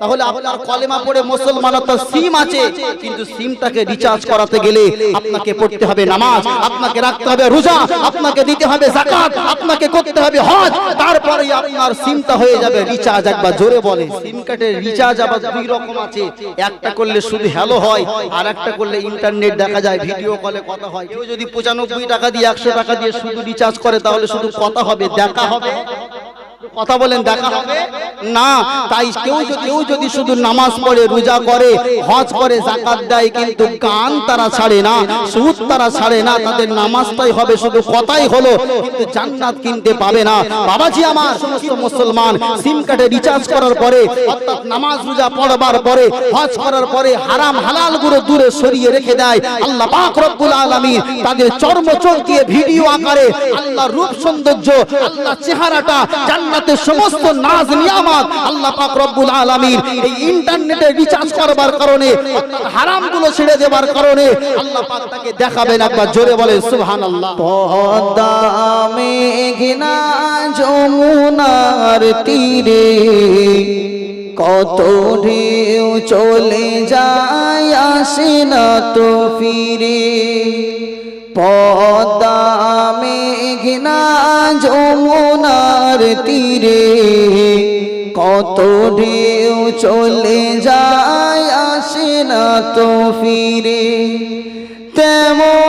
তাহলে আপনার কলেমা পড়ে মুসলমানতার সিম আছে কিন্তু সিমটাকে রিচার্জ করাতে গেলে আপনাকে পড়তে হবে নামাজ আপনাকে রাখতে হবে রোজা আপনাকে দিতে হবে যাকাত আপনাকে করতে হবে হজ তারপরেই আপনার সিমটা হয়ে যাবে রিচার্জ একবার জোরে বলে সিম কার্ডের রিচার্জ আবার দুই রকম আছে একটা করলে শুধু হ্যালো হয় আর একটা করলে ইন্টারনেট দেখা যায় ভিডিও কলে কথা হয়। কেউ যদি পঁচানব্বই টাকা দিয়ে একশো টাকা দিয়ে শুধু রিচার্জ করে তাহলে শুধু কথা হবে দেখা হবে। কথা বলেন, দেখা হবে। না, তাই কেউ কেউ যদি শুধু নামাজ পড়ে, রোজা করে, হজ করে জাকাত দেয়, কিন্তু গান তারা ছাড়ে না, সুদ তারা ছাড়ে না, তাদের নামাজটাই হবে শুধু কথাই হলো, কিন্তু জান্নাত কিনতে পাবে না। বাবাজি আমার সমস্ত মুসলমান সিম কার্ডে রিচার্জ করার পরে, অর্থাৎ নামাজ রোজা পড়বার পরে, হজ করার পরে হারাম হালালগুলো দূরে সরিয়ে রেখে দেয়। আল্লাহ পাক রব্বুল আলামিন তাদের চর্ম চমকিয়ে ভিডিও আকারে আল্লাহ রূপ সৌন্দর্য আল্লাহ চেহারাটা জান্নাতের সমস্ত নাজ নিয়ামত আল্লাহ পাক রব্বুল আলামিন এই ইন্টারনেটে রিচার্জ করবার কারণে হারামগুলো ছেড়ে দেবার কারণে আল্লাহ পাক তাকে দেখাবেন একবার জোরে বলে সুবহানাল্লাহ। পদ্মা মেঘনা যমুনার তীরে কত ঢেউ চলে যায় আসে না তো ফিরে। পদ্মা মেঘনা যমুনার তীরে। কত ঢেউ চলে যায় আসে না তো ফিরে। তেমনি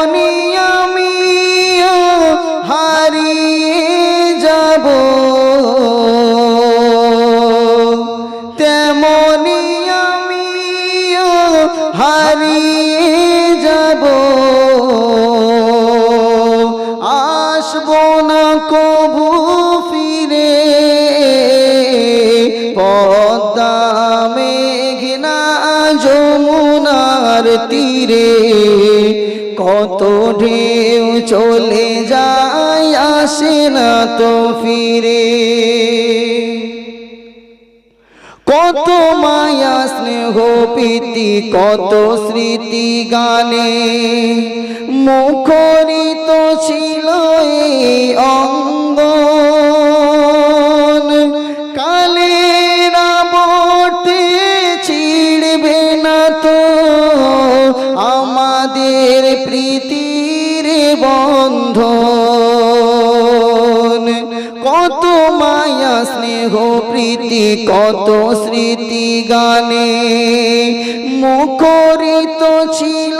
তীরে কত ঢেউ চলে যায়, আসে না তো ফিরে। কত মায়া, স্নেহ, প্রীতি, কত স্মৃতি গানে, মুখরিত ছিল এই স্নেহ প্রীতি কত স্মৃতি গানে মুখরিত ছিল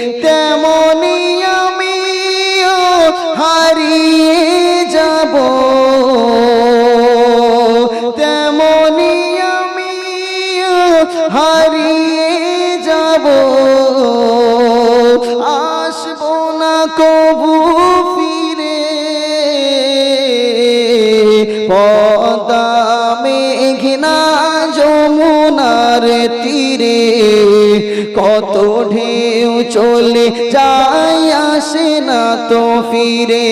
তীরে কত ঢেউ চলে যায় আসে না তো ফিরে।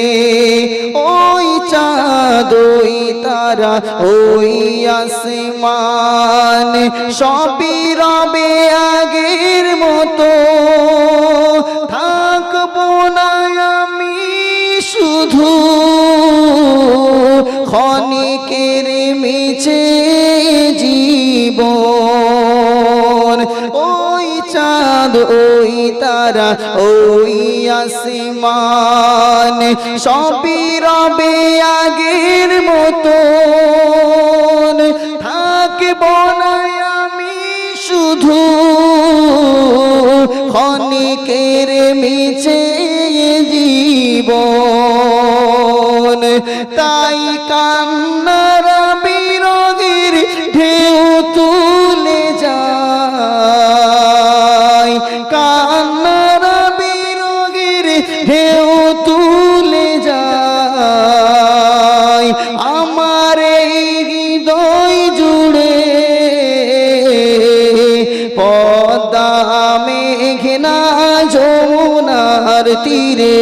ওই চাঁদ, ওই তারা, ওই আসমান, সবই রবে আগের মতো। তারা ওই আসমান। সবই রবে আগের মতো থাক থাকিব না আমি শুধু ক্ষণিকের মিছে জীবন। তাই কান্নার বিরোগীর ঢেউ তুলে তীরে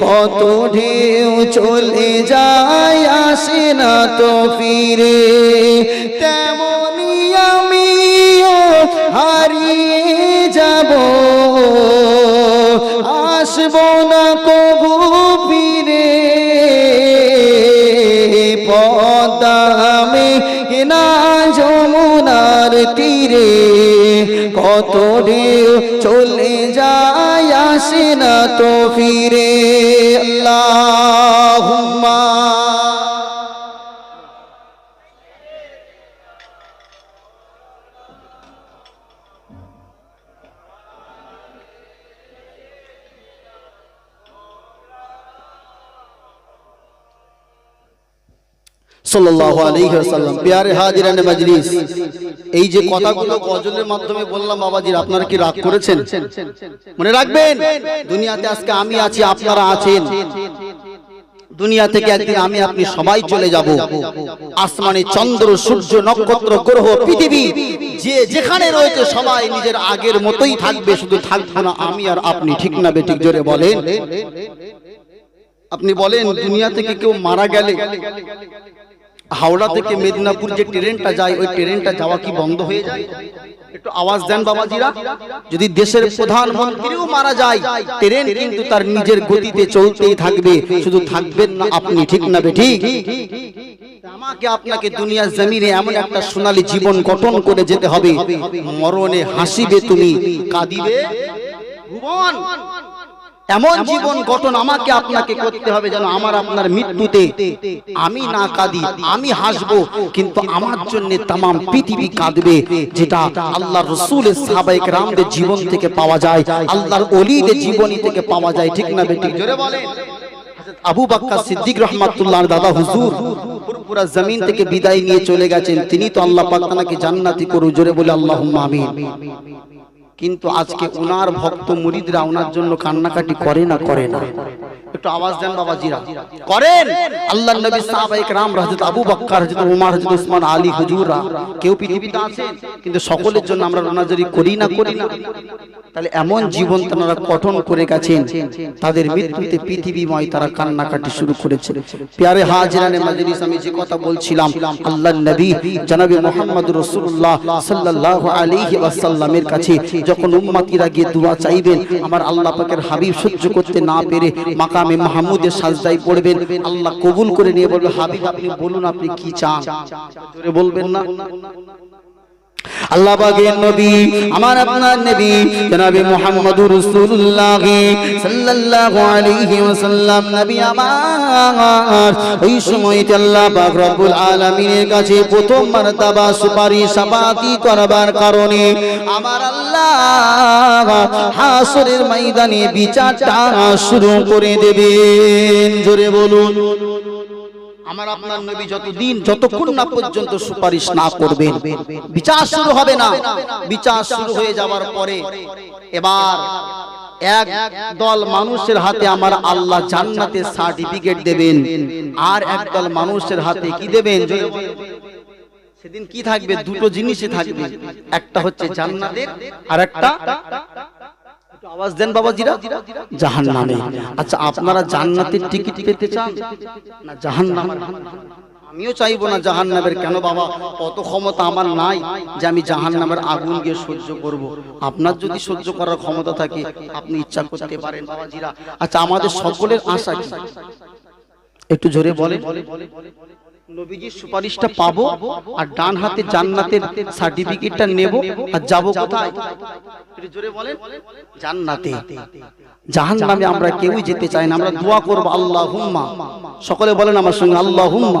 কত ঢেউ চলে যায়, আসে না তো ফিরে। তেমনি আমিও হারিয়ে যাব। আসব না কবু ফিরে। পদামে না যমুনার তীরে ঢেউ চলে যায় আসে না তো ফিরে। আল্লাহুম্মা হাজিরান মজলিস। এই যে কথাগুলো গজলের মাধ্যমে বললাম বাবাজির আপনারা কি রাগ করেছেন? মনে রাখবেন দুনিয়াতে আজকে আমি আছি আপনারা আছেন। দুনিয়া থেকে একদিন আমি আপনি সবাই চলে যাব। আসমানে চন্দ্র সূর্য নক্ষত্র গ্রহ পৃথিবী যে যেখানে রয়েছে সবাই নিজের আগের মতোই থাকবে শুধু থাকবে না আমি আর আপনি ঠিক না বেঠিক জোরে বলেন। আপনি বলেন দুনিয়া থেকে কেউ মারা গেলে হাওড়া থেকে মেদিনীপুর যে ট্রেনটা যায় ওই ট্রেনটা যাওয়া কি বন্ধ হয়ে যায়? একটু আওয়াজ দেন বাবাজিরা। যদি দেশের প্রধানমন্ত্রীও মারা যায় ট্রেন কিন্তু তার নিজের গতিতে চলতেই থাকবে। শুধু থাকবেন না আপনি ঠিক না বেঠিক? আমাকে আপনাকে দুনিয়ার জমিনে এমন একটা সোনালী জীবন গঠন করে যেতে হবে। মরণে হাসিবে তুমি কাঁদিবে। ভুবন। এমন জীবন গঠন আমাকে আপনাকে করতে হবে যেন আমার আপনার মৃত্যুতে আমি না কাঁদি আমি হাসবো কিন্তু আমার জন্য তামাম পৃথিবী কাঁদবে যেটা আল্লাহ রসুলের সাহাবাইক রামদের জীবন থেকে পাওয়া যায় আল্লাহর অলিদের জীবনী থেকে পাওয়া যায় ঠিক না বেটি? জোরে বলেন। আবু বাক্কা সিদ্দিক রহমাতুল্লাহ দাদা হুজুর পুরা জমিন থেকে বিদায় নিয়ে চলে গেছেন তিনি তো আল্লাহ পাক জান্নাতি করু জোরে বলে আল্লাহ আমিন। কিন্তু আজকে ওনার ভক্ত মুরিদরা ওনার জন্য কান্নাকাটি করে না। করে না। একটু আওয়াজ দেন বাবা জিরা করেন। আল্লাহ নবী সাহাবায়ে کرام হযরত আবু বকর হযরত উমর হযরত উসমান আলী হুজুররা কেউ পৃথিবীতে আছেন কিন্তু সকলের জন্য আমরা রোনাজারি করি না করি না। তাহলে এমন জীবন তারা কঠন করে গেছেন তাদের মৃত্যুতে পৃথিবীময় তারা কান্নাকাটি শুরু করেছে। প্যারে হাজিরানে মাজলিস আমি যে কথা বলছিলাম আল্লাহ নবী জনাবে মোহাম্মদ রসুল্লাহ সাল্লাহ আলাইহি ওয়াসাল্লামের কাছে যখন উম্মতিরা গিয়ে দোয়া চাইবেন আমার আল্লাহ পাকের হাবিব সহ্য করতে না পেরে মাকামে মাহমুদের সাজদাই পড়বেন। আল্লাহ কবুল করে নিয়ে বলবে, হাবিব, আপনি বলুন, আপনি কি চান? বলবেন না। আল্লাহ পাকের নবী, আমার আপনার নবী রাসূলুল্লাহ সাল্লাল্লাহু আলাইহি ওয়াসাল্লাম। নবী আমার, ওই সময়তে আল্লাহ পাক রব্বুল আলামিনের কাছে প্রথম মারতাবা, সুপারিশ করবার কারণে আমার আল্লাহ হাসরের ময়দানে বিচারটা শুরু করে দেবেন। জোরে বলুন। আমার আপনার নবী যতদিন যতক্ষণ না পর্যন্ত সুপারিশ না করবেন বিচার শুরু হবে না। বিচার শুরু হয়ে যাওয়ার পরে এবার এক দল মানুষের হাতে আমার আল্লাহ জান্নাতের সার্টিফিকেট দেবেন। আর এক দল মানুষের হাতে কি দেবেন? সেদিন কি থাকবে? দুটো জিনিসই থাকবে। একটা হচ্ছে জান্নাতের আর একটা একটু আওয়াজ দেন জাহান নামে আচ্ছা আপনারা জান্নাতের টিকিট পেতে চান? না জাহান আমিও চাইব না জাহান নামের কেন বাবা, অত ক্ষমতা আমার নাই যে আমি জাহান নামের আগুন গিয়ে সহ্য করব। আপনার যদি সহ্য করার ক্ষমতা থাকে, আপনি ইচ্ছা করতে পারেন আচ্ছা আমাদের সকলের আশা একটু জোরে বলেন। নবীজির সুপারিশটা পাবো আর ডান হাতে জান্নাতের সার্টিফিকেটটা নেব আর যাব কোথায়? জোরে বলেন। জান্নাতে। জাহান নামে আমরা কেউই যেতে চাই না আমরা দোয়া করব আল্লাহ হুম্মা সকলে বলেন আমার সঙ্গে আল্লাহ হুম্মা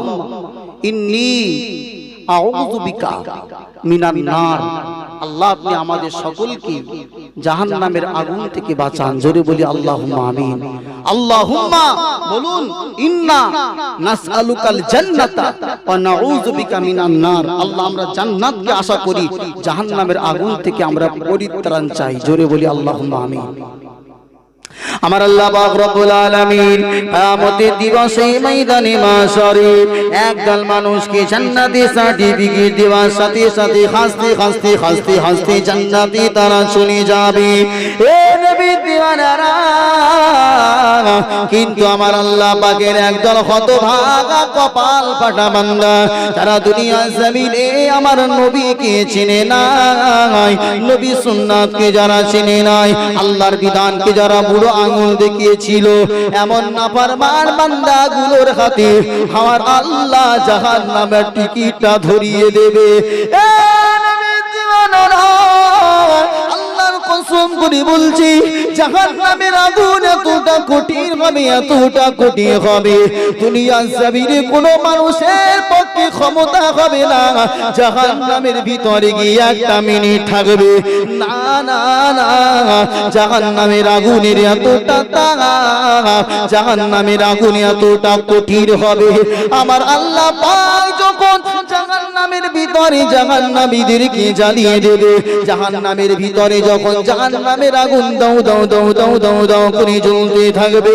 ইন্নি আউযু বিকা। মিনান নার। আল্লাহ, আপনি আমাদের সকলকে জাহান নামের আগুন থেকে বাঁচান। জোরে বলি আল্লাহুম্মা আমিন। আল্লাহুম্মা, বলুন, ইন্না নাসআলুকাল জান্নাতা ওয়া নাউযু বিকা মিনান আল্লাহ, আমরা জান্নাতকে আশা করি, জাহান্নামের আগুন থেকে আমরা পরিত্রাণ চাই। জোরে বলি আল্লাহুম্মা আমিন। আমার আল্লাহ রব্বুল আলামিন কিয়ামতের দিবসে ময়দানে মাশরে একদল মানুষকে জান্নাতি সার্টিফিকেট দেওয়ার সাথে সাথে হাসতে হাসতে হাসতে হাসতে জান্নাতি তারা চলে যাবে। এ নবী দিওয়ানারা, কিন্তু আমার আল্লাহ পাকের একদল হতভাগা কপাল ফাটা বান্দা তারা দুনিয়া জমিনে আমার নবীকে চিনে নাই, নবী সুন্নাতকে যারা চিনে নাই, আল্লাহর বিধানকে যারা বুড়ো আঙুল দেখিয়েছিল। এমন নাফরমান বান্দাগুলোর হাতে আমার আল্লাহ জাহান নামের টিকিটটা ধরিয়ে দেবে। আল্লাহর কসম করে বলছি, জাহান্নামের আগুন এতটা হবে এতটা কঠিন হবে। দুনিয়ার জমিনে কোনো মানুষের পক্ষে ক্ষমতা হবে না। জাহান্নামের ভিতরে আমার আল্লাহ যখন দেবে, জাহান্নামের ভিতরে যখন জাহান্নামের আগুন দাও দাও দাও দাও দাও দাও করে জ্বলতে থাকবে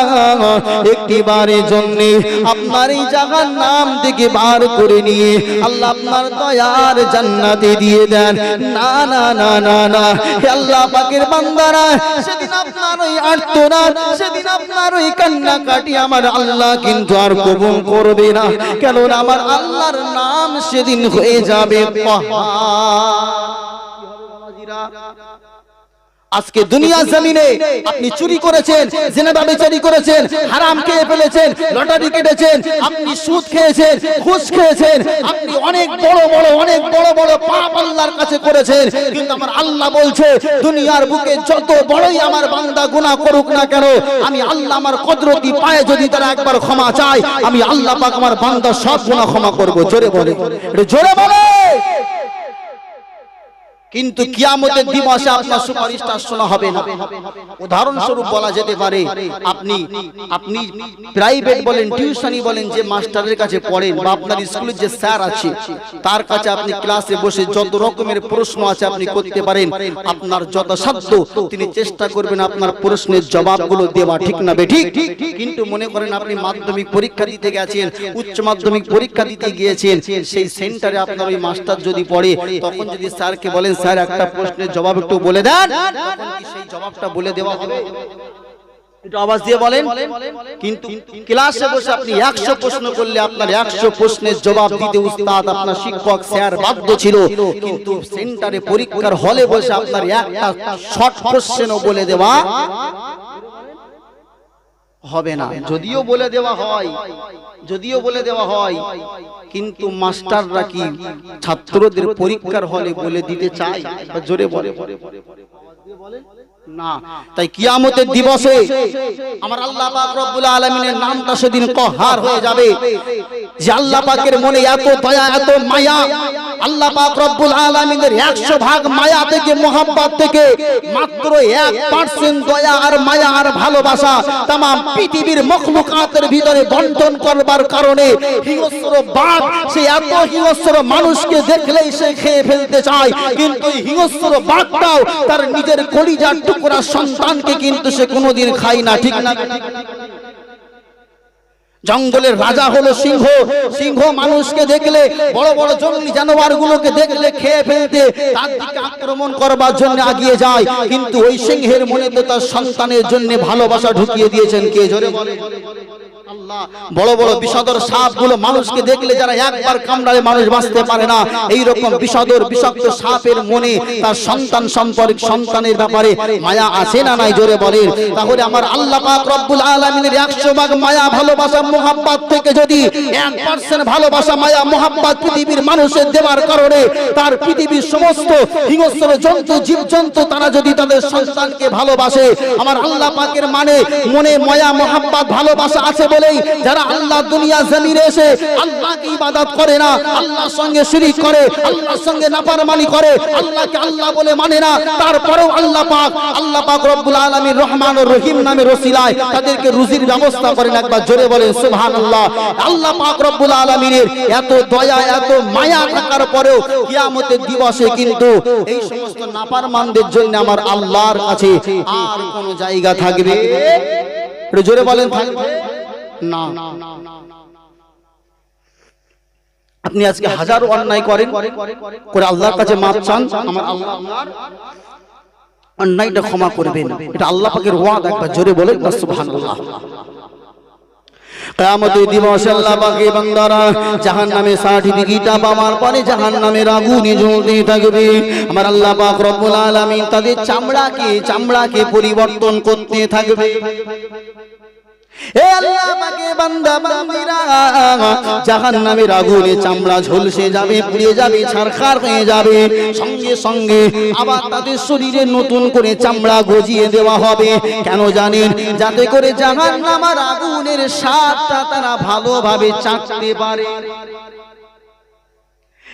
একটি বারের জন্য আপনার এই জাহান্নাম থেকে বার করে নিয়ে আল্লাহ আপনার দয়ার জান্নাতে দিয়ে দেন। না না না না না। আল্লাহ পাকের বান্দারা, সেদিন আপনার ওই আর্তনাদ, সেদিন আপনার ওই কান্নাকাটি আমার আল্লাহ কিন্তু আর কবুল করবে না। কেন আমার আল্লাহর নাম সেদিন হয়ে যাবে। পাহাড় আজকে দুনিয়া জমিনে আপনি চুরি করেছেন জেনেবা বেচারি করেছেন হারাম খেয়ে ফেলেছেন লটারি কেটেছেন আপনি সুদ খেয়েছেন ঘুষ খেয়েছেন আপনি অনেক বড় বড় অনেক বড় বড় পাপ আল্লাহর কাছে করেছেন কিন্তু আমার আল্লাহ বলছে দুনিয়ার বুকে যত বড়ই আমার বান্দা গুনাহ করুক না কেন আমি আল্লাহ আমার কদরতি পায়ে যদি তারা একবার ক্ষমা চায় আমি আল্লাহ পাক আমার বান্দা সব গুনাহ ক্ষমা করব জোরে বলে জোরে বলে। কিন্তু কিয়ামতের দিবসে আপনার সুপারিশটা শোনা হবে না। উদাহরণস্বরূপ বলা যেতে পারে আপনি আপনি প্রাইভেট বলেন টিউশনি বলেন যে মাস্টারের কাছে পড়েন বা আপনার স্কুলের যে স্যার আছে তার কাছে আপনি ক্লাসে বসে যত রকমের প্রশ্ন আছে আপনি করতে পারেন। আপনার যত সাধ্য তিনি চেষ্টা করবেন আপনার প্রশ্নের জবাবগুলো দেওয়া ঠিক না বেঠিক কিন্তু মনে করেন আপনি মাধ্যমিক পরীক্ষা দিতে গেছেন উচ্চ মাধ্যমিক পরীক্ষা দিতে গিয়েছেন সেই সেন্টারে আপনার ওই মাস্টার যদি পড়ে তখন যদি স্যারকে বলেন স্যার, একটা প্রশ্নের জবাব একটু বলে দেন। সেই জবাবটা বলে দেওয়া হবে? দিতে উস্তাদ, আপনার শিক্ষক স্যার বাধ্য ছিল। সেন্টারে পরীক্ষার হলে বসে আপনার একটা শর্ট প্রশ্নও বলে দেওয়া হবে না। যদিও বলে দেওয়া হয় যদিও বলে দেওয়া হয় কিন্তু মাস্টাররা কি ছাত্রদের পরীক্ষার হলে বলে দিতে চায় বা জোরে বলে না তাই কিয়ামতের দিবসে আমার আল্লাহ পাক রব্বুল আলামিনের নামটা সেদিন কহার হয়ে যাবে যে আল্লাহ পাকের মনে এত দয়া এত মায়া আল্লাহ পাক রব্বুল আলামিনের 100 ভাগ মায়া থেকে মোহাব্বত থেকে মাত্র 1% দয়া আর মায়া আর ভালোবাসা तमाम পৃথিবীর মখলুকাতের ভিতরে বন্টন করবার কারণে হিংস্র বাঘ সে এত হিংস্র মানুষকে দেখলেই সে খেয়ে ফেলতে চায়। কিন্তু হিংস্র বাঘটাও তার নিজের কলিজার টুকরা সন্তানকে কিন্তু সে কোনোদিন খায় না, ঠিক না? জঙ্গলের রাজা হলো সিংহ। সিংহ মানুষকে দেখলে, বড় বড় জঙ্গলি জানোয়ার গুলোকে দেখলে খেয়ে ফেলতে তার দিকে আক্রমণ করবার জন্য আগিয়ে যায়। কিন্তু ওই সিংহের মনে তো তার সন্তানের জন্য ভালোবাসা ঢুকিয়ে দিয়েছেন কে জোরে বলে বড় বড় বিষদর সাপগুলো মানুষকে দেখলে যারা একবার কামড়ালে মানুষ বাঁচতে পারে না। এই রকম বিষদর, বিষাক্ত সাপের মনে তার সন্তান সম্পর্ক সন্তানের ব্যাপারে মায়া আছে না নাই? জোরে বলেন। তাহলে আমার আল্লাহ পাক রব্বুল আলামিনের 100 ভাগ মায়া, ভালোবাসা, মোহাব্বত থেকে যদি 1% ভালোবাসা, মায়া, মোহাব্বত পৃথিবীর মানুষের দেওয়ার কারণে তার পৃথিবীর সমস্ত হিংস্র জন্তু, জীবজন্তু, তারা যদি তাদের সন্তানকে ভালোবাসে, আমার আল্লাহ পাকের মানে মনে, মায়া, মোহাব্বত, ভালোবাসা আছে বলেই যারা আল্লাহ দুনিয়া জমিনে এসে আল্লাহকে ইবাদত করে না, আল্লাহর সঙ্গে শিরিক করে, আল্লাহর সঙ্গে নাফরমানি করে, আল্লাহকে আল্লাহ বলে মানে না, তারপরেও আল্লাহ পাক আল্লাহ পাক রব্বুল আলামিন রহমান ও রহিম নামের রসিলায় তাদেরকে রুজির ব্যবস্থা করেন একবার জোরে বলেন, সুবহানাল্লাহ। আল্লাহ পাক রব্বুল আলামিনের এত দয়া, এত মায়া থাকার পরেও কিয়ামতের দিবসে কিন্তু এই সমস্ত নাফরমানদের জন্য আমার আল্লাহর কাছে আর কোন জায়গা থাকবে? জোরে বলেন, থাকবে? না আপনি আজকে হাজারো অন্যায় করেন করে আল্লাহর কাছে মাপ চান আমার আল্লাহ অন্যায়টা ক্ষমা করবেন এটা আল্লাহ পাকের ওয়াদ একবার জোরে বলেন না সুবহানাল্লাহ কিয়ামতের দিবসে আল্লাহ পাকে বান্দারা জাহান্নামে সার্টিফিকেটটা পাওয়ার পরে জাহান্নামের আগুনে জ্বলতে থাকবে আমার আল্লাহ পাক রব্বুল আলামিন তাদের চামড়াকে চামড়াকে পরিবর্তন করতে থাকবে এ বান্দা, বান্দিরা, জাহান্নামের চামড়া ঝলসে যাবে, পুড়ে যাবে, ছারখার হয়ে যাবে। সঙ্গে সঙ্গে আবার তাদের শরীরে নতুন করে চামড়া গজিয়ে দেওয়া হবে। কেন জানেন? যাতে করে জাহান্নামার আগুনের স্বাদটা তারা ভালোভাবে চাটতে পারে।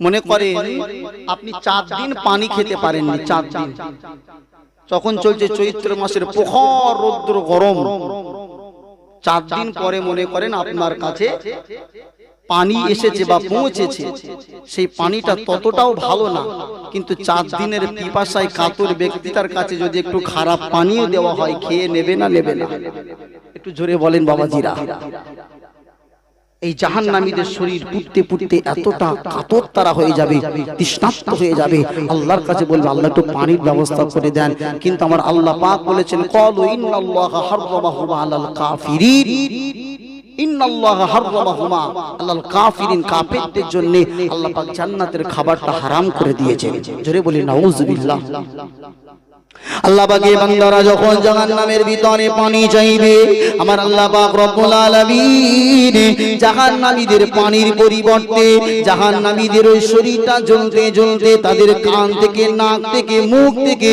মনে করেন আপনি চার দিন পানি খেতে পারেননি চার দিন। তখন চলছে চৈত্র মাসের প্রখর রৌদ্র গরম। চার দিন পরে মনে করেন আপনার কাছে পানি এসেছে বা পৌঁছেছে। সেই পানিটা ততটাও ভালো না। কিন্তু চার দিনের পিপাসায় কাতর ব্যক্তিটার কাছে যদি একটু খারাপ পানিও দেওয়া হয় খেয়ে নেবে না নেবে না। একটু জোরে বলেন বাবাজিরা। এই জাহান্নামীদের শরীর পুড়তে পুড়তে এতটা কাতর তারা হয়ে যাবে, তৃষ্ণার্ত হয়ে যাবে। আল্লাহর কাছে বলবে, আল্লাহ একটু পানির ব্যবস্থা করে দেন। কিন্তু আমার আল্লাহ পাক বলেছেন, কলু জন্য আল্লাহ জান্নাতের খাবারটা হারাম করে দিয়েছেন। জোরে বলি নাউজুবিল্লাহ আল্লাহ পাকে বান্দারা যখন জাহান্নামের ভিতরে পানি চাইবে আমার আল্লাহ পাক রব্বুল আলামিন জাহান্নামীদের পানির পরিবর্তে জাহান্নামীদের ওই শরীরটা জ্বলতে জ্বলতে তাদের কান থেকে নাক থেকে মুখ থেকে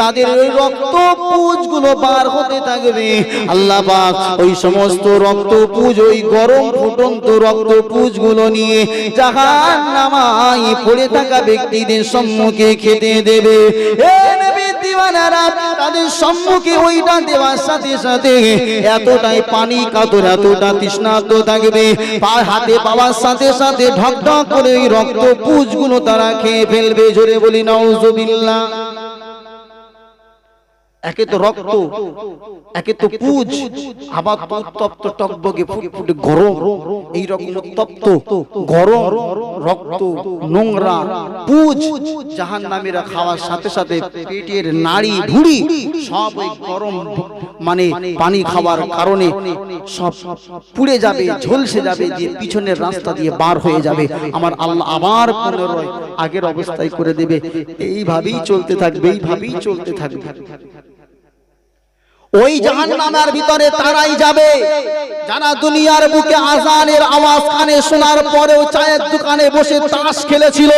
তাদের ওই রক্ত পুজগুলো বার হতে থাকবে। আল্লাহ পাক ওই সমস্ত রক্ত পুজ ওই গরম ফুটন্ত রক্ত পুজগুলো নিয়ে জাহান্নামায় পড়ে থাকা ব্যক্তিদের সম্মুখে খেতে দেবে। এ দিওয়ানারা তাদের সম্মুখে ওইটা দেওয়ার সাথে সাথে এতটাই পানি কাতর, এতটা তৃষ্ণার্ত থাকবে। হাতে পাওয়ার সাথে সাথে ঢক ঢক করে ওই রক্ত পুজগুলো তারা খেয়ে ফেলবে। জোরে বলি, নাউজুবিল্লাহ। একে তো রক্ত, একে তো পুজ। আবার উত্তপ্ত টকবগে ফুটফুটে গরম। এই রকম উত্তপ্ত, গরম রক্ত, নোংরা, পুজ জাহান খাওয়ার সাথে সাথে পেটের নাড়ি সব গরম মানে পানি খাওয়ার কারণে সব পুড়ে যাবে, ঝলসে যাবে, যে পিছনের রাস্তা দিয়ে বার হয়ে যাবে। আমার আল্লাহ আবার পুনরায় আগের অবস্থায় করে দেবে। এইভাবেই চলতে থাকবে, এইভাবেই চলতে থাকবে। ওই জাহান্নামের ভিতরে তারাই যাবে। যারা দুনিয়ার বুকে আজানের আওয়াজ কানে শোনার পরেও চায়ের দোকানে বসে তাস খেলেছিল।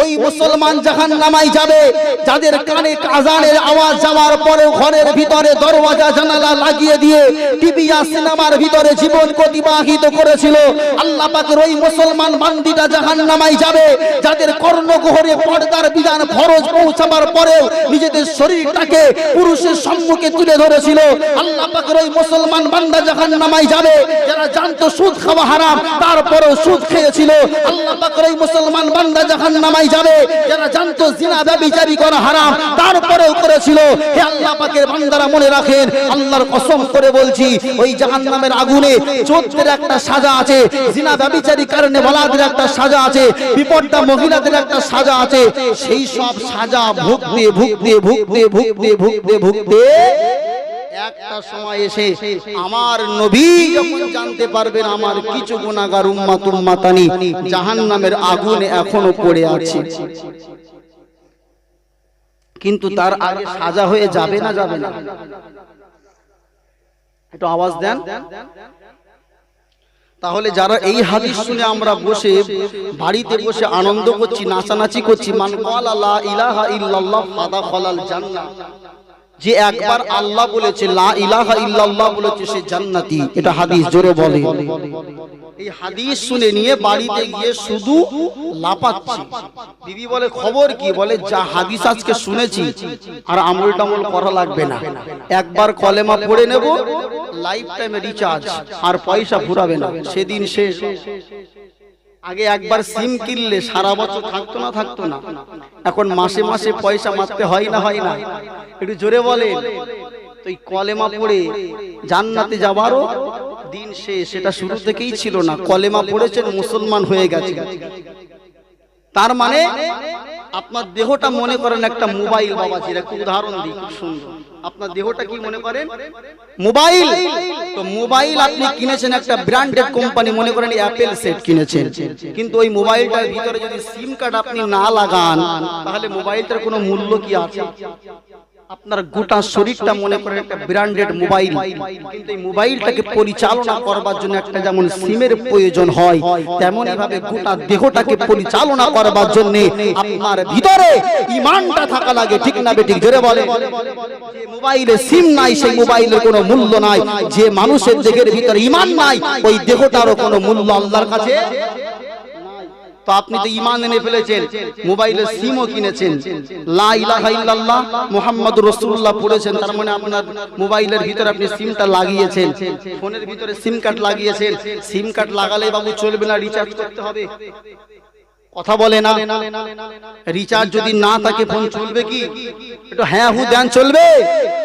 ওই মুসলমান জাহান নামাই যাবে, যাদের কানে কাজানের আওয়াজ যাওয়ার পরে ঘরের ভিতরে দরওয়াজা, জানালা লাগিয়ে দিয়ে টিভি আর সিনেমার ভিতরে জীবন অতিবাহিত করেছিল। আল্লাহ পাকের ওই মুসলমান বান্দিটা জাহান নামাই যাবে, যাদের কর্ণগোহরে পর্দার বিধান ফরজ পৌঁছাবার পরেও নিজেদের শরীরটাকে পুরুষের সম্মুখে তুলে ধরেছিল। আল্লাহ পাকের ওই মুসলমান বান্দা জাহান নামাই যাবে, যারা জানতো সুদ খাওয়া হারাম, তারপরেও সুদ খেয়েছিল। আল্লাহ পাকের ওই মুসলমান বান্দা জাহান নামাই যাবে, যারা জানতো জিনা ব্যভিচারী করা হারাম, তারপরেও করেছিল। হে আল্লাহ পাকের বান্দারা মনে রাখেন, আল্লাহর কসম করে বলছি, ওই জাহান্নামের আগুনে চোদ্দের একটা সাজা আছে, জিনা ব্যভিচারী কারণে বলাদের একটা সাজা আছে, বিপদটা মহিলাদের একটা সাজা আছে। সেই সব সাজা ভুগতে ভুগতে ভুগতে ভুগতে ভুগতে ভুগতে একটা সময় এসে আমার নবী যখন জানতে পারবেন আমার কিছু গুণাগার উম্মাত উম্মাতানি জাহান্নামের আগুনে এখনও পড়ে আছে। কিন্তু তার আগে সাজা হয়ে যাবে না যাবে না? একটু আওয়াজ দেন। তাহলে যারা এই হাদিস শুনে আমরা বসে বাড়িতে বসে আনন্দ করছি, নাচানাচি করছি, মান ইলাহা ইল্লাল্লাহ ফাদাখালাল জান্নাহ। যে একবার আল্লাহ বলেছে, লা ইলাহা ইল্লাল্লাহ বলেছে, সে জান্নাতি। এটা হাদিস জোরে বলে। এই হাদিস শুনে নিয়ে বাড়িতে গিয়ে শুধু লাপাচ্ছি দিদি বলে, খবর কি? বলে, যা হাদিস আজকে শুনেছি, আর আমল টামল করা লাগবে না। একবার কলেমা পড়ে নেব, লাইফ টাইমে রিচার্জ আর পয়সা ফুরাবে না। সেদিন শেষ আগে একবার সিম কিনলে সারা বছর থাকতো না থাকতো না। এখন মাসে মাসে পয়সা মারতে হয় না হয় না। একটু জোরে বলে তো এই কলেমা পড়ে জান্নাতে যাবারও দিন সে সেটা শুরু থেকেই ছিল না। কলেমা পড়েছেন, মুসলমান হয়ে গেছে। তার মানে আপনার দেহটা মনে করেন একটা মোবাইল, বাবাজি একটা উদাহরণ দিই, খুব সুন্দর। আপনার দেহটা কি মনে করেন? মোবাইল। তো মোবাইল আপনি কিনেছেন একটা ব্র্যান্ডেড কোম্পানি, মনে করেন অ্যাপেল সেট কিনেছেন। কিন্তু ওই মোবাইলটার ভিতরে যদি সিম কার্ড আপনি না লাগান, তাহলে মোবাইলটার কোনো মূল্য কি আছে? আপনার গোটা শরীরটা মনে করেন একটা ব্র্যান্ডেড মোবাইল কিন্তু এই মোবাইলটাকে পরিচালনা করবার জন্য একটা যেমন সিমের প্রয়োজন হয় তেমনই ভাবে গোটা দেহটাকে পরিচালনা করবার জন্য আপনার ভিতরে ইমানটা থাকা লাগে, ঠিক না বেঠিক? জোরে বলে। মোবাইলে সিম নাই, সেই মোবাইলের কোনো মূল্য নাই। যে মানুষের দেহের ভিতরে ইমান নাই, ওই দেহটারও কোনো মূল্য আল্লাহর কাছে তো আপনি তো ইমান এনে ফেলেছেন মোবাইলের সিমও কিনেছেন। লা ইলাহা ইল্লাল্লাহ মুহাম্মাদুর রাসূলুল্লাহ পড়েছেন, তার মানে আপনার মোবাইলের ভিতরে আপনি সিমটা লাগিয়েছেন। ফোনের ভিতরে সিম কার্ড লাগিয়েছেন। সিম কার্ড লাগালে বাবু চলবে না রিচার্জ করতে হবে। কথা বলে না। রিচার্জ যদি না থাকে ফোন চলবে কি? একটু হ্যাঁ হু দেন চলবে?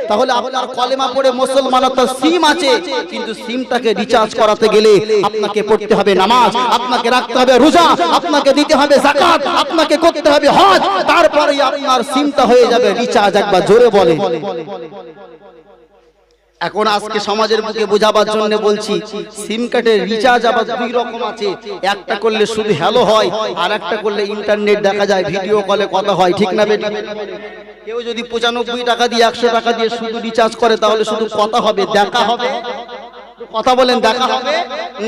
তাহলে আপনার কলেমা পড়ে মুসলমান তার সিম আছে কিন্তু সিমটাকে রিচার্জ করাতে গেলে আপনাকে পড়তে হবে নামাজ আপনাকে রাখতে হবে রোজা আপনাকে দিতে হবে যাকাত আপনাকে করতে হবে হজ। তারপরে আপনার সিমটা হয়ে যাবে রিচার্জ একবার জোরে বলে এখন আজকে সমাজের বুকে বোঝাবার জন্য বলছি সিম কার্ডের রিচার্জ আবার দুই রকম আছে। একটা করলে শুধু হ্যালো হয়, আর একটা করলে ইন্টারনেট দেখা যায় ভিডিও কলে কথা হয়, ঠিক না বেটি? কেউ যদি পঁচানব্বই টাকা দিয়ে, একশো টাকা দিয়ে শুধু রিচার্জ করে, তাহলে শুধু কথা হবে, দেখা হবে। কথা বলেন দেখা হবে?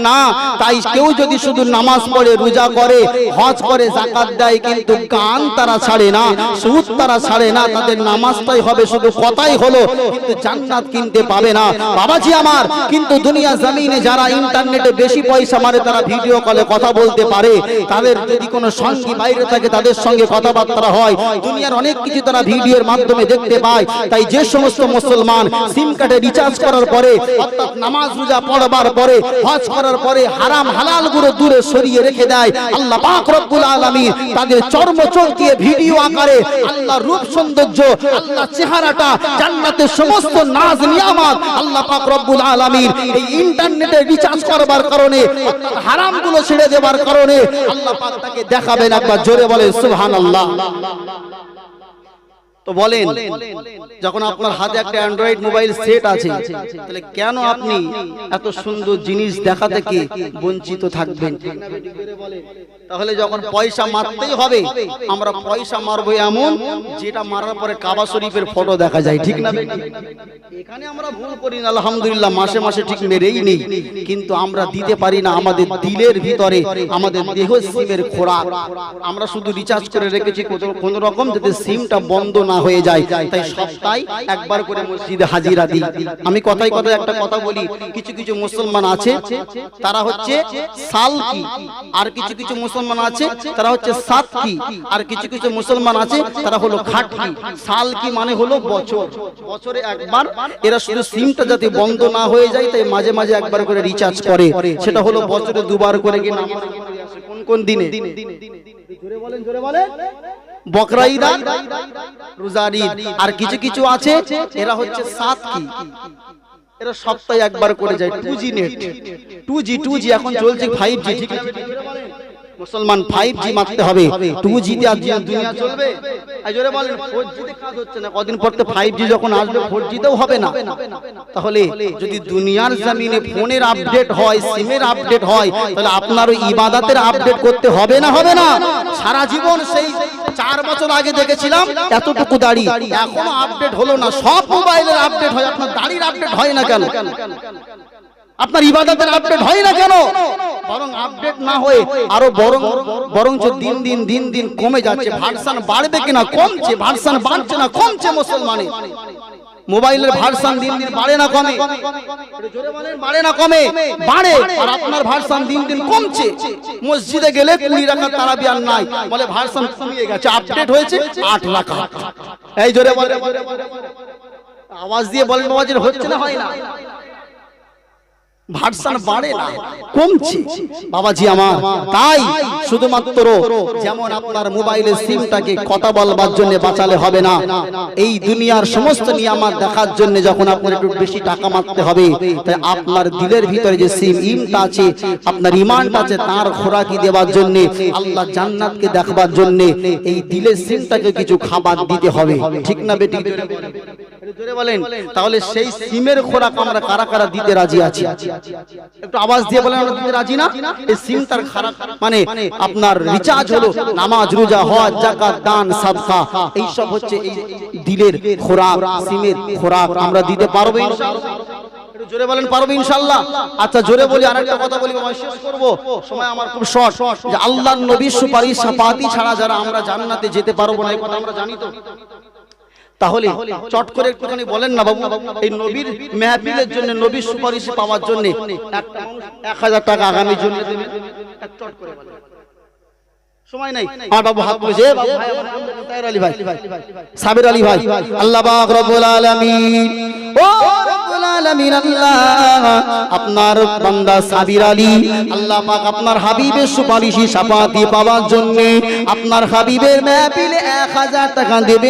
না তাই কেউ যদি শুধু নামাজ পড়ে রোজা করে হজ করে জাকাত দেয় কিন্তু গান তারা ছাড়ে না সুদ তারা ছাড়ে না তাদের নামাজটাই হবে শুধু কথাই হলো কিন্তু জান্নাত কিনতে পাবে না। বাবাজি আমার কিন্তু দুনিয়া জমিনে যারা ইন্টারনেটে বেশি পয়সা মারে তারা ভিডিও কলে কথা বলতে পারে। তাদের যদি কোনো সঙ্গী বাইরে থাকে তাদের সঙ্গে কথাবার্তা হয়। দুনিয়ার অনেক কিছু তারা ভিডিওর মাধ্যমে দেখতে পায়। তাই যে সমস্ত মুসলমান সিম কার্ডে রিচার্জ করার পরে অর্থাৎ নামাজ রোজা পড়বার পরে, হজ করার পরে হারাম হালালগুলো দূরে সরিয়ে রেখে দেয়। আল্লাহ পাক রব্বুল আলামিন তাদের চর্ম চমকিয়ে ভিডিও আকারে আল্লাহ রূপ সৌন্দর্য, আল্লাহ চেহারাটা, জান্নাতের সমস্ত নাজ নিয়ামত আল্লাহ পাক রব্বুল আলামিন এই ইন্টারনেটে রিচার্জ করবার কারণে হারামগুলো ছেড়ে দেবার কারণে আল্লাহ পাক তাকে দেখাবেন একবার, জোরে বলে সুবহানাল্লাহ। তো বলেন যখন আপনার হাতে একটা অ্যান্ড্রয়েড মোবাইল সেট আছে তাহলে কেন আপনি এত সুন্দর জিনিস দেখা থেকে বঞ্চিত থাকবেন? তাহলে যখন পয়সা মারতেই হবে আমরা পয়সা মারবো এমন যেটা মারার পরে কাবা শরীফের ফটো দেখা যায় ঠিক না এখানে আমরা ভুল করি না আলহামদুলিল্লাহ মাসে মাসে ঠিক মেরেই নেই কিন্তু আমরা দিতে পারি না আমাদের দিলের ভিতরে আমাদের দেহ সিমের খোরাক। আমরা শুধু রিচার্জ করে রেখেছি কোন রকম যাতে সিমটা বন্ধ না হয়ে যায়। তাই সপ্তাহে একবার করে মসজিদে হাজিরা দিই। আমি কথায় কথায় একটা কথা বলি, কিছু কিছু মুসলমান আছে, তারা হচ্ছে সাল কি? আর কিছু কিছু মুসলমান আছে, তারা হচ্ছে সাত কি? আর কিছু কিছু মুসলমান আছে, তারা হলো খাট কি? সাল কি মানে হলো বছর। বছরে একবার এরা শুধু সিমটা যাতে বন্ধ না হয়ে যায়, তাই মাঝে মাঝে একবার করে রিচার্জ করে। সেটা হলো বছরে দুবার করে কি কোন কোন দিনে? জোরে বলেন জোরে বলেন। বকরা ঈদ আর রোজার আর কিছু কিছু আছে এরা হচ্ছে সাত কি। এরা সপ্তাহে একবার করে যায়। Two G net. Two G two G এখন চলছে ফাইভ জি ঠিক আছে? মুসলমান ফাইভ জি মারতে হবে। টু জিতে আর যে দুনিয়া চলবে। জোরে বলেন ফোর জিতে কাজ হচ্ছে না। কদিন পর তো ফাইভ জি যখন আসবে ফোর জিতেও হবে না। তাহলে যদি দুনিয়ার জমিনে ফোনের আপডেট হয় সিমের আপডেট হয় তাহলে আপনার ওই ইবাদাতের আপডেট করতে হবে না হবে না। সারা জীবন সেই চার বছর আগে দেখেছিলাম এতটুকু দাড়ি। এখনও আপডেট হলো না সব মোবাইলের আপডেট হয় আপনার দাড়ির আপডেট হয় না কেন? আপনার ইবাদতের আপডেট হয় না কেন? বরং আপডেট না হয়ে আরও বরং বরঞ্চ দিন দিন দিন দিন কমে যাচ্ছে। ভার্সান বাড়বে কিনা কমছে, ভার্সান বাড়ছে না কমছে মুসলমানে মোবাইলের ভার্সান দিন দিন বাড়ে না কমে? বাড়ে না কমে? বাড়ে। আর আপনার ভার্সান দিন দিন কমছে। মসজিদে গেলে কুড়ি রাখা তারাবি আর নাই। বলে ভার্সান কমিয়ে গেছে, আপডেট হয়েছে আট রাখা এই জোরে বলে আওয়াজ দিয়ে বলেন বাবাজির হচ্ছে না হয় না? ভার্সান বাড়ে না কমছে। বাবাজি আমার তাই শুধুমাত্র যেমন আপনার মোবাইলের সিমটাকে কথা বলবার জন্য বাঁচালে হবে না। এই দুনিয়ার সমস্ত নিয়ামত দেখার জন্য যখন আপনার একটু বেশি টাকা মারতে হবে তাই আপনার দিলের ভিতরে যে সিম ইমটা আছে আপনার ইমানটা আছে তার খোরাকি দেওয়ার জন্য আল্লাহ জান্নাতকে দেখবার জন্য এই দিলের সিমটাকে কিছু খাবার দিতে হবে। ঠিক না বেটি? তাহলে সেই সিমের খোরাক আমরা কারা কারা দিতে রাজি আছি? একটু আওয়াজ দিয়ে বলেন আমরা দিতে রাজি না? এই সিম তার খারাপ মানে আপনার রিচার্জ হলো নামাজ, রোজা, হজ, যাকাত, দান, সাদকা। এই সব হচ্ছে এই দিলের খোরাক, সিমের খোরাক আমরা দিতে পারব ইনশাআল্লাহ। জোরে বলেন, পারব ইনশাআল্লাহ? আচ্ছা জোরে বলি, আরেকটা কথা বলি করব। সময় আমার খুব শর্ট। যে আল্লাহর নবীর সুপারিশ সাফাতি ছাড়া যারা আমরা জান্নাতে যেতে পারব না, এই কথা আমরা জানি তো। তাহলে চট করে একটুখানি বলেন না বাবু এই নবীর মেহফিলের জন্য নবীর সুপারিশ পাওয়ার জন্য এক হাজার টাকা আগামী জন্য দেবেন চট করে সময় নাই। আমার বাবু হাত তুলেছে এ বাবু ভাই আমার নাম বলুন, তাহের আলী ভাই। সাবির আলী ভাই। আল্লাহ পাক রব্বুল আলামিন। ও রব্বুল আলামিন আল্লাহ। আপনার বান্দা সাবির আলী আল্লাহ পাক আপনার হাবিবের সুপারিশি সাফাতি পাওয়ার জন্য আপনার হাবিবের মেহফিলে এক হাজার টাকা দেবেন।